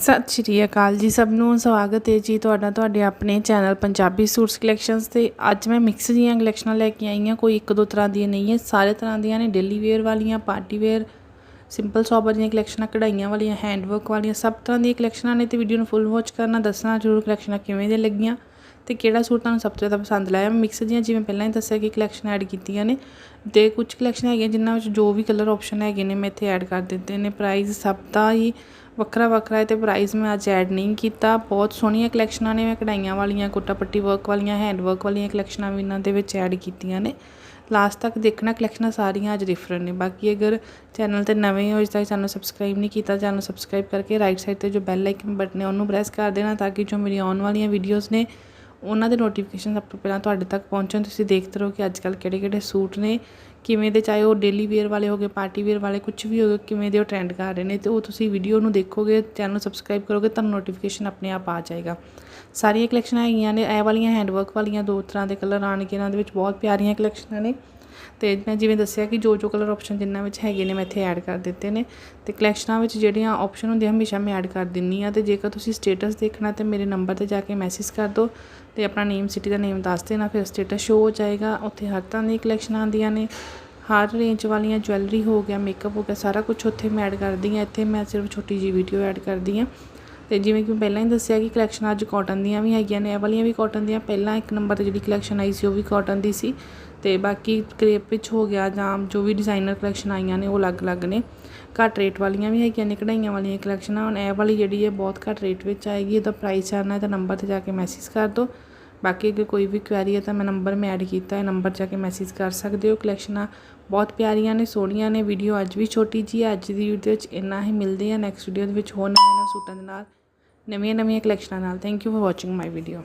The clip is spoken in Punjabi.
ਸਤਿ ਸ਼੍ਰੀ ਅਕਾਲ ਜੀ ਸਭ ਨੂੰ, ਸਵਾਗਤ ਹੈ ਜੀ ਤੁਹਾਡਾ, ਤੁਹਾਡੇ ਆਪਣੇ ਚੈਨਲ ਪੰਜਾਬੀ ਸੂਟਸ ਕਲੈਕਸ਼ਨਸ ਤੇ। ਅੱਜ ਮੈਂ ਮਿਕਸ ਦੀਆਂ ਕਲੈਕਸ਼ਨਾਂ ਲੈ ਕੇ ਆਈ ਹਾਂ, ਕੋਈ ਇੱਕ ਦੋ ਤਰ੍ਹਾਂ ਦੀਆਂ ਨਹੀਂ ਹੈ, ਸਾਰੇ ਤਰ੍ਹਾਂ ਦੀਆਂ ਨੇ ਡੇਲੀ ਵੇਅਰ ਵਾਲੀਆਂ ਪਾਰਟੀ ਵੇਅਰ ਸਿੰਪਲ ਸੋਬਰ ਦੀਆਂ ਕਲੈਕਸ਼ਨਾਂ ਕਢਾਈਆਂ ਵਾਲੀਆਂ ਹੈਂਡਵਰਕ ਵਾਲੀਆਂ, ਸਭ ਤਰ੍ਹਾਂ ਦੀਆਂ ਕਲੈਕਸ਼ਨਾਂ ਨੇ ਤੇ ਵੀਡੀਓ ਨੂੰ ਫੁੱਲ ਵਾਚ ਕਰਨਾ, ਦੱਸਣਾ ਜ਼ਰੂਰ ਕਲੈਕਸ਼ਨਾਂ ਕਿਵੇਂ ਦੀਆਂ ਲੱਗੀਆਂ। ਤੇ ਕਿਹੜਾ ਸੂਟ ਤੁਹਾਨੂੰ ਸਭ ਤੋਂ ਜ਼ਿਆਦਾ ਪਸੰਦ ਲਾਇਆ? ਮੈਂ ਮਿਕਸ ਦੀਆਂ ਜਿਵੇਂ ਪਹਿਲਾਂ ਹੀ ਦੱਸਿਆ ਕਿ ਕਲੈਕਸ਼ਨ ਐਡ ਕੀਤੀਆਂ ਨੇ ਤੇ ਕੁਝ ਕਲੈਕਸ਼ਨ ਹੈਗੀਆਂ ਜਿਨ੍ਹਾਂ ਵਿੱਚ ਜੋ ਵੀ ਕਲਰ ਆਪਸ਼ਨ ਹੈਗੇ ਨੇ ਮੈਂ ਇੱਥੇ ਐਡ ਕਰ ਦਿੱਤੇ ਨੇ। ਪ੍ਰਾਈਸ ਸਭ ਦਾ ਹੀ ਵੱਖਰਾ ਵੱਖਰਾ ਹੈ ਤੇ ਪ੍ਰਾਈਸ ਮੈਂ ਅੱਜ ਐਡ ਨਹੀਂ ਕੀਤਾ। ਬਹੁਤ ਸੋਹਣੀਆਂ ਕਲੈਕਸ਼ਨਾਂ ਨੇ, ਮੈਂ ਕਢਾਈਆਂ ਵਾਲੀਆਂ ਕੋਟਾ ਪੱਟੀ ਵਰਕ ਵਾਲੀਆਂ ਹੈਂਡ ਵਰਕ ਵਾਲੀਆਂ ਕਲੈਕਸ਼ਨਾਂ ਵੀ ਇਹਨਾਂ ਦੇ ਵਿੱਚ ਐਡ ਕੀਤੀਆਂ ਨੇ। ਲਾਸਟ ਤੱਕ ਦੇਖਣਾ ਕਲੈਕਸ਼ਨਾਂ ਸਾਰੀਆਂ ਅੱਜ ਡਿਫਰੈਂਟ ਨੇ। ਬਾਕੀ ਅਗਰ ਚੈਨਲ ਤੇ ਨਵੇਂ ਹੋ ਤਾਂ ਚੈਨਲ ਸਬਸਕ੍ਰਾਈਬ ਨਹੀਂ ਕੀਤਾ ਚੈਨਲ ਸਬਸਕ੍ਰਾਈਬ ਕਰਕੇ ਰਾਈਟ ਸਾਈਡ ਤੇ ਜੋ ਬੈਲ ਆਈਕਨ ਬਟਨ ਹੈ, ਉਹਨੂੰ ਪ੍ਰੈਸ ਕਰ ਦੇਣਾ ਤਾਂ ਕਿ ਜੋ ਮੇਰੀ ਆਉਣ ਵਾਲੀਆਂ ਵੀਡੀਓਜ਼ ਨੇ ਉਹਨਾਂ ਦੇ ਨੋਟੀਫਿਕੇਸ਼ਨ ਸਭ ਤੋਂ ਪਹਿਲਾਂ ਤੁਹਾਡੇ ਤੱਕ ਪਹੁੰਚਣ, ਤੁਸੀਂ ਦੇਖਦੇ ਰਹੋ ਕਿ ਅੱਜ ਕੱਲ੍ਹ ਕਿਹੜੇ ਕਿਹੜੇ ਸੂਟ ਨੇ, ਕਿਵੇਂ ਦੇ, ਚਾਹੇ ਉਹ ਡੇਲੀ ਵੇਅਰ ਵਾਲੇ ਹੋਗੇ ਪਾਰਟੀ ਵੇਅਰ ਵਾਲੇ ਕੁਝ ਵੀ ਹੋਗੇ ਕਿਵੇਂ ਦੇ ਉਹ ਟ੍ਰੈਂਡ ਕਰ ਰਹੇ ਨੇ, ਤੇ ਉਹ ਤੁਸੀਂ ਵੀਡੀਓ ਨੂੰ ਦੇਖੋਗੇ ਚੈਨਲ ਨੂੰ ਸਬਸਕ੍ਰਾਈਬ ਕਰੋਗੇ, ਤੁਹਾਨੂੰ ਨੋਟੀਫਿਕੇਸ਼ਨ ਆਪਣੇ ਆਪ ਆ ਜਾਏਗਾ। ਸਾਰੀਆਂ ਕਲੈਕਸ਼ਨਾਂ ਹੈਗੀਆਂ ਨੇ, ਇਹ ਵਾਲੀਆਂ ਹੈਂਡਵਰਕ ਵਾਲੀਆਂ ਦੋ ਤਰ੍ਹਾਂ ਦੇ ਕਲਰ ਆਣਗੇ ਇਹਨਾਂ ਦੇ ਵਿੱਚ ਬਹੁਤ ਪਿਆਰੀਆਂ ਕਲੈਕਸ਼ਨਾਂ ਨੇ। ਤੇ ਮੈਂ ਜਿਵੇਂ ਦੱਸਿਆ ਕਿ ਜੋ ਜੋ ਕਲਰ ਆਪਸ਼ਨ ਜਿੰਨਾਂ ਵਿੱਚ ਹੈਗੇ ਨੇ, ਮੈਂ ਇੱਥੇ ਐਡ ਕਰ ਦਿੱਤੇ ਨੇ। ਤੇ ਕਲੈਕਸ਼ਨਾਂ ਵਿੱਚ ਜਿਹੜੀਆਂ ਆਪਸ਼ਨ ਹੁੰਦੀਆਂ, ਹਮੇਸ਼ਾ ਮੈਂ ਐਡ ਕਰ ਦਿੰਨੀ ਆ। ਤੇ ਜੇਕਰ ਤੁਸੀਂ ਸਟੇਟਸ ਦੇਖਣਾ, ਤੇ ਮੇਰੇ ਨੰਬਰ ਤੇ ਜਾ ਕੇ ਮੈਸੇਜ ਕਰ ਦਿਓ ਤੇ ਆਪਣਾ ਨੇਮ ਸਿਟੀ ਦਾ ਨੇਮ ਦੱਸ ਦੇਣਾ, ਫਿਰ ਸਟੇਟਸ ਸ਼ੋ ਹੋ ਜਾਏਗਾ। ਉੱਥੇ ਹਰ ਤਰ੍ਹਾਂ ਦੀਆਂ ਕਲੈਕਸ਼ਨਾਂ ਆਉਂਦੀਆਂ ਨੇ। ਹਰ ਰੇਂਜ ਵਾਲੀਆਂ ਜਵੈਲਰੀ ਹੋ ਗਿਆ ਮੇਕਅਪ ਹੋ ਗਿਆ, ਸਾਰਾ ਕੁਝ ਉੱਥੇ ਮੈਂ ਐਡ ਕਰਦੀ ਆ। ਇੱਥੇ ਮੈਂ ਸਿਰਫ ਛੋਟੀ ਜੀ ਵੀਡੀਓ ਐਡ ਕਰਦੀ ਆ। ਤੇ ਜਿਵੇਂ ਕਿ ਮੈਂ ਪਹਿਲਾਂ ਹੀ ਦੱਸਿਆ ਕਿ ਕਲੈਕਸ਼ਨ ਅੱਜ ਕਾਟਨ ਦੀਆਂ ਵੀ ਹੈਗੀਆਂ ਨੇ, ਇਹ ਵਾਲੀਆਂ ਵੀ ਕਾਟਨ ਦੀਆਂ, ਪਹਿਲਾਂ ਇੱਕ ਨੰਬਰ ਤੇ ਜਿਹੜੀ ਕਲੈਕਸ਼ਨ ਆਈ ਸੀ ਉਹ ਵੀ ਕਾਟਨ ਦੀ ਸੀ ਤੇ ਬਾਕੀ ਕ੍ਰੇਪ ਵਿੱਚ ਹੋ ਗਿਆ ਜਾਂ ਜੋ ਵੀ ਡਿਜ਼ਾਈਨਰ ਕਲੈਕਸ਼ਨ ਆਈਆਂ ਨੇ ਉਹ ਅਲੱਗ-ਅਲੱਗ ਨੇ। ਘੱਟ ਰੇਟ ਵਾਲੀਆਂ ਵੀ ਹੈਗੀਆਂ ਨੇ, ਕਢਾਈਆਂ ਵਾਲੀਆਂ ਕਲੈਕਸ਼ਨਾਂ ਹੁਣ ਇਹ ਵਾਲੀ ਜਿਹੜੀ ਹੈ ਬਹੁਤ ਘੱਟ ਰੇਟ ਵਿੱਚ ਆਏਗੀ, ਇਹਦਾ ਪ੍ਰਾਈਸ ਜਾਣਨਾ ਹੈ ਤਾਂ ਨੰਬਰ ਤੇ ਜਾ ਕੇ ਮੈਸੇਜ ਕਰ ਦਿਓ। ਬਾਕੀ ਅਗਰ ਕੋਈ ਵੀ ਕੁਐਰੀ ਹੈ ਤਾਂ ਮੈਂ ਨੰਬਰ ਮੈਂ ਐਡ ਕੀਤਾ ਹੈ ਨੰਬਰ ਜਾ ਕੇ ਮੈਸੇਜ ਕਰ ਸਕਦੇ ਹੋ। ਕਲੈਕਸ਼ਨਾਂ ਬਹੁਤ ਪਿਆਰੀਆਂ ਨੇ, ਸੋਹਣੀਆਂ ਨੇ ਵੀਡੀਓ ਅੱਜ ਵੀ ਛੋਟੀ ਜੀ ਹੈ, ਅੱਜ ਦੀ ਵੀਡੀਓ ਵਿੱਚ ਇੰਨਾ ਹੀ ਮਿਲਦੇ ਆ। ਨੈਕਸਟ ਵੀਡੀਓ ਦੇ ਵਿੱਚ ਹੋਰ ਨਵੇਂ ਨਵੇਂ ਸੂਟਾਂ ਦੇ ਨਾਲ ਨਵੀਆਂ ਨਵੀਆਂ ਕਲੈਕਸ਼ਨਾਂ ਨਾਲ। Thank you for watching my video